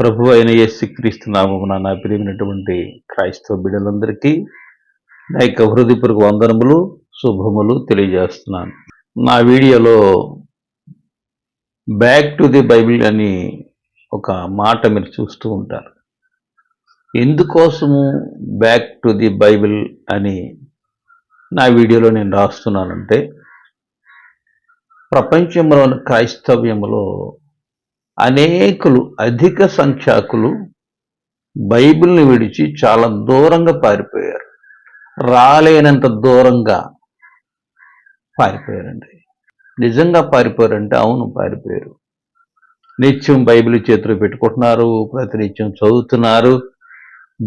ప్రభు అయిన యేసుక్రీస్తు నామమున నా ప్రియమైనటువంటి క్రైస్తవ బిడ్డలందరికీ నా యొక్క హృదయపూర్వక వందనములు శుభములు తెలియజేస్తున్నాను. నా వీడియోలో బ్యాక్ టు ది బైబిల్ అని ఒక మాట మీరు చూస్తూ ఉంటారు. ఎందుకోసము బ్యాక్ టు ది బైబిల్ అని నా వీడియోలో నేను రాస్తున్నానంటే ప్రపంచంలోని క్రైస్తవ్యంలో అనేకులు అధిక సంఖ్యాకులు బైబిల్ని విడిచి చాలా దూరంగా పారిపోయారు. రాలేనంత దూరంగా పారిపోయారండి. నిజంగా పారిపోయారంటే అవును పారిపోయారు. నిత్యం బైబిల్ చేతిలో పెట్టుకుంటున్నారు ప్రతినిత్యం చదువుతున్నారు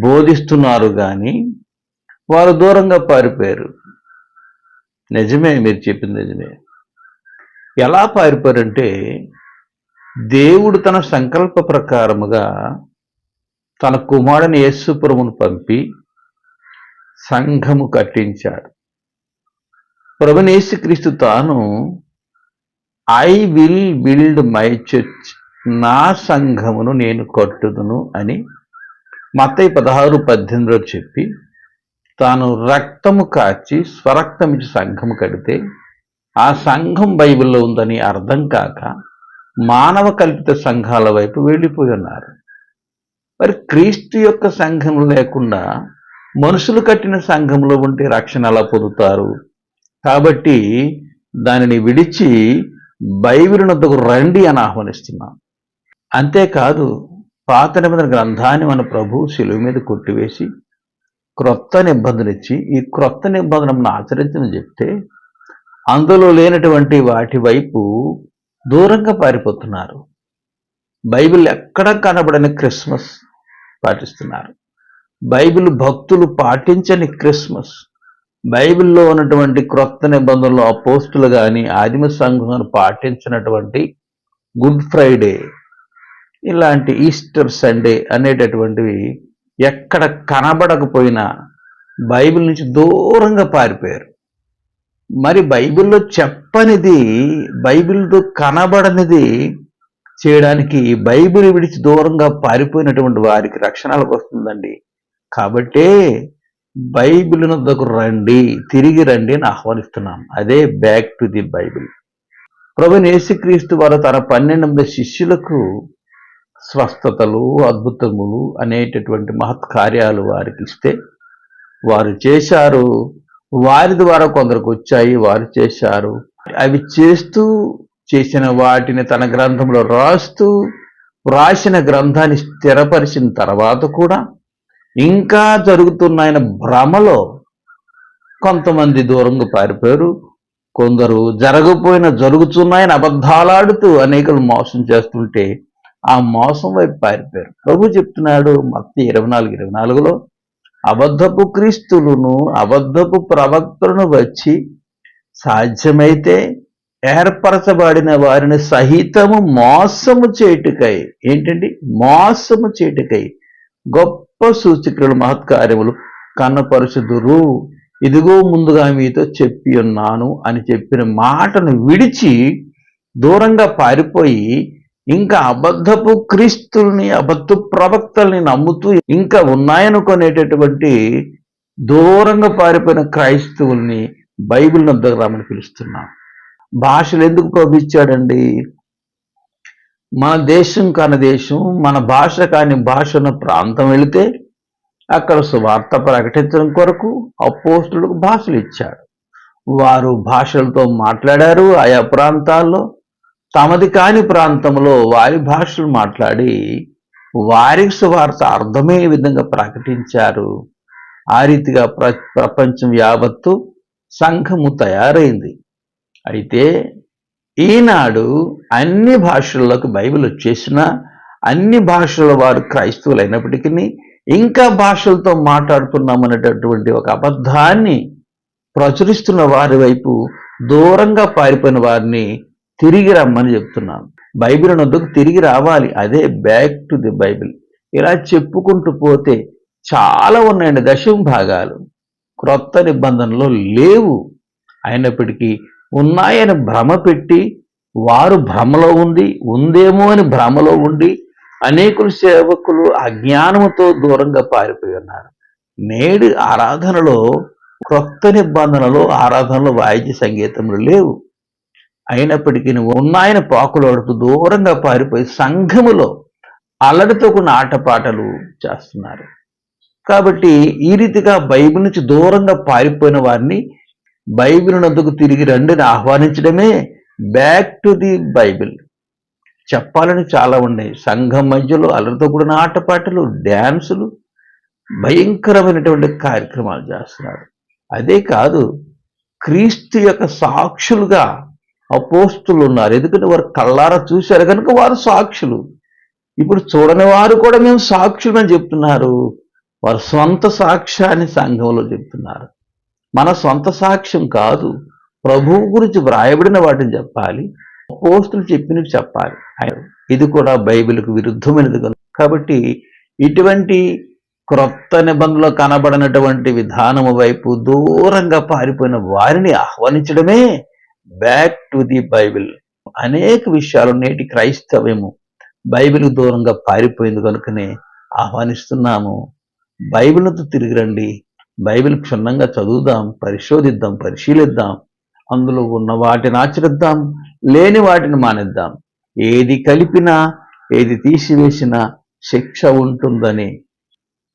బోధిస్తున్నారు కానీ వారు దూరంగా పారిపోయారు. నిజమే మీరు చెప్పింది నిజమే. ఎలా పారిపోయారంటే దేవుడు తన సంకల్ప ప్రకారముగా తన కుమారుని యేసుపురమును పంపి సంఘము కట్టించాడు. ప్రభునేసుక్రీస్తు తాను I will build my church నా సంఘమును నేను కట్టుదును అని మత్తయి పదహారు పద్దెనిమిదిలో చెప్పి తాను రక్తము కాచి స్వరక్తం ఇచ్చి సంఘము కడితే ఆ సంఘం బైబిల్లో ఉందని అర్థం కాక మానవ కల్పిత సంఘాల వైపు వెళ్ళిపోయి ఉన్నారు మరి క్రీస్తు యొక్క సంఘం లేకుండా మనుషులు కట్టిన సంఘంలో ఉంటే రక్షణ ఎలా పొందుతారు? కాబట్టి దానిని విడిచి బైబిలినొద్దకు రండి అని ఆహ్వానిస్తున్నాం. అంతేకాదు పాత నిబంధన గ్రంథాన్ని మన ప్రభు శిలువు మీద కొట్టివేసి క్రొత్త నిబంధన ఇచ్చి ఈ క్రొత్త నిబంధనను ఆచరించని చెప్తే అందులో లేనటువంటి వాటి వైపు దూరంగా పారిపోతున్నారు. బైబిల్ ఎక్కడ కనబడని క్రిస్మస్ పాటిస్తున్నారు. బైబిల్ భక్తులు పాటించని క్రిస్మస్. బైబిల్లో ఉన్నటువంటి క్రొత్త నిబంధనలు అపోస్తులు కానీ ఆదిమ సంఘం పాటించినటువంటి గుడ్ ఫ్రైడే ఇలాంటి ఈస్టర్ సండే అనేటటువంటివి ఎక్కడ కనబడకపోయినా బైబిల్ నుంచి దూరంగా పారిపోయారు. మరి బైబిల్లో చెప్పనిది బైబిల్తో కనబడనిది చేయడానికి బైబిల్ విడిచి దూరంగా పారిపోయినటువంటి వారికి రక్షణలకు వస్తుందండి. కాబట్టే బైబిల్ వద్దకు రండి తిరిగి రండి అని ఆహ్వానిస్తున్నాం. అదే బ్యాక్ టు ది బైబిల్. ప్రభు యేసుక్రీస్తు వారు తన పన్నెండు మంది శిష్యులకు స్వస్థతలు అద్భుతములు అనేటటువంటి మహత్ కార్యాలు వారికి ఇస్తే వారు చేశారు. వారి ద్వారా కొందరికి వచ్చాయి వారు చేశారు. అవి చేస్తూ చేసిన వాటిని తన గ్రంథంలో రాస్తూ రాసిన గ్రంథాన్ని స్థిరపరిచిన తర్వాత కూడా ఇంకా జరుగుతున్నాయన భ్రమలో కొంతమంది దూరంగా పారిపోయారు. కొందరు జరగపోయిన జరుగుతున్నాయని అబద్ధాలాడుతూ అనేకలు మోసం చేస్తుంటే ఆ మోసం వైపు పారిపోయారు. ప్రభు చెప్తున్నాడు మత్తి ఇరవై నాలుగు ఇరవై నాలుగులో అబద్ధపు క్రీస్తులను అబద్ధపు ప్రవక్తలను వచ్చి సాధ్యమైతే ఏర్పరచబడిన వారిని సహితము మోసము చేటుకై ఏంటండి? మోసము చేటుకై గొప్ప సూచికలు మహత్కార్యములు కన్నపరుచుదురు ఇదిగో ముందుగా మీతో చెప్పి ఉన్నాను అని చెప్పిన మాటను విడిచి దూరంగా పారిపోయి ఇంకా అబద్ధపు క్రీస్తుల్ని అబద్ధ ప్రవక్తల్ని నమ్ముతూ ఇంకా ఉన్నాయనుకునేటటువంటి దూరంగా పారిపోయిన క్రైస్తవుల్ని బైబిల్ నద్దకు రామని పిలుస్తున్నాం. భాషలు ఎందుకు ప్రభుత్వాడండి మన దేశం కాని దేశం మన భాష కాని భాషను ప్రాంతం వెళితే అక్కడ సువార్త ప్రకటించడం కొరకు అపోస్తులకు భాషలు ఇచ్చాడు. వారు భాషలతో మాట్లాడారు ఆయా ప్రాంతాల్లో తమది కాని ప్రాంతంలో వారి భాషలు మాట్లాడి వారికి సువార్త అర్థమయ్యే విధంగా ప్రకటించారు. ఆ రీతిగా ప్ర ప్రపంచం యావత్తు సంఘము తయారైంది. అయితే ఈనాడు అన్ని భాషల్లోకి బైబిల్ వచ్చేసినా అన్ని భాషల వారు క్రైస్తవులు అయినప్పటికీ ఇంకా భాషలతో మాట్లాడుతున్నామనేటటువంటి ఒక అబద్ధాన్ని ప్రచురిస్తున్న వారి వైపు దూరంగా పారిపోయిన వారిని తిరిగి రమ్మని చెప్తున్నాను. బైబిల్ వద్దకు తిరిగి రావాలి. అదే బ్యాక్ టు ది బైబిల్ ఇలా చెప్పుకుంటూ పోతే చాలా ఉన్నాయండి దశం భాగాలు. క్రొత్త నిబంధనలు లేవు. అయినప్పటికీ ఉన్నాయని భ్రమ పెట్టి వారు భ్రమలో ఉండి ఉందేమో అని భ్రమలో ఉండి అనేకులు సేవకులు అజ్ఞానముతో దూరంగా పారిపోయి ఉన్నారు. నేడు ఆరాధనలో క్రొత్త నిబంధనలో ఆరాధనలు వాయిద్య సంగీతములు లేవు. అయినప్పటికీ ఉన్నాయన పాకులాడుతూ దూరంగా పారిపోయి సంఘములో అల్లడితో కూడిన ఆటపాటలు చేస్తున్నారు. కాబట్టి ఈ రీతిగా బైబిల్ నుంచి దూరంగా పారిపోయిన వారిని బైబిల్ నందుకు తిరిగి రండిని ఆహ్వానించడమే బ్యాక్ టు ది బైబిల్ చెప్పాలని చాలా ఉన్నాయి. సంఘం మధ్యలో అల్లరితో కూడిన ఆటపాటలు డ్యాన్సులు భయంకరమైనటువంటి కార్యక్రమాలు చేస్తున్నారు. అదే కాదు క్రీస్తు యొక్క సాక్షులుగా అపోస్తులు ఉన్నారు ఎందుకంటే వారు కళ్ళారా చూశారు. కనుక వారు సాక్షులు. ఇప్పుడు చూడని వారు కూడా మేము సాక్షులు చెప్తున్నారు. వారు సొంత సాక్ష్యాన్ని సంఘంలో చెప్తున్నారు. మన సొంత సాక్ష్యం కాదు. ప్రభువు గురించి వ్రాయబడిన వాటిని చెప్పాలి. పోస్టులు చెప్పినవి చెప్పాలి. ఇది కూడా బైబిల్కు విరుద్ధమైనది కాబట్టి ఇటువంటి క్రొత్త నిబంధనలో కనబడినటువంటి విధానము వైపు దూరంగా పారిపోయిన వారిని ఆహ్వానించడమే బ్యాక్ టు ది బైబిల్. అనేక విషయాలు నేటి క్రైస్తవ్యము బైబిల్ దూరంగా పారిపోయింది కనుకనే ఆహ్వానిస్తున్నాము. బైబిల్తో తిరిగి రండి. బైబిల్ క్షుణ్ణంగా చదువుదాం పరిశోధిద్దాం పరిశీలిద్దాం. అందులో ఉన్న వాటిని ఆచరిద్దాం లేని వాటిని మానేద్దాం. ఏది కలిపినా ఏది తీసివేసినా శిక్ష ఉంటుందని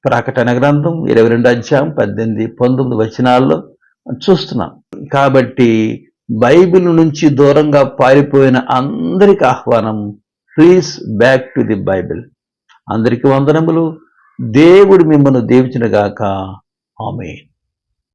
ప్రకటన గ్రంథం ఇరవై రెండు అధ్యాయం పద్దెనిమిది పంతొమ్మిది వచనాల్లో చూస్తున్నాం. కాబట్టి బైబిల్ నుంచి దూరంగా పారిపోయిన అందరికి ఆహ్వానం please back to the Bible అందరికి వందనములు. దేవుడు మిమ్మల్ని దీవించినగాక ఆమె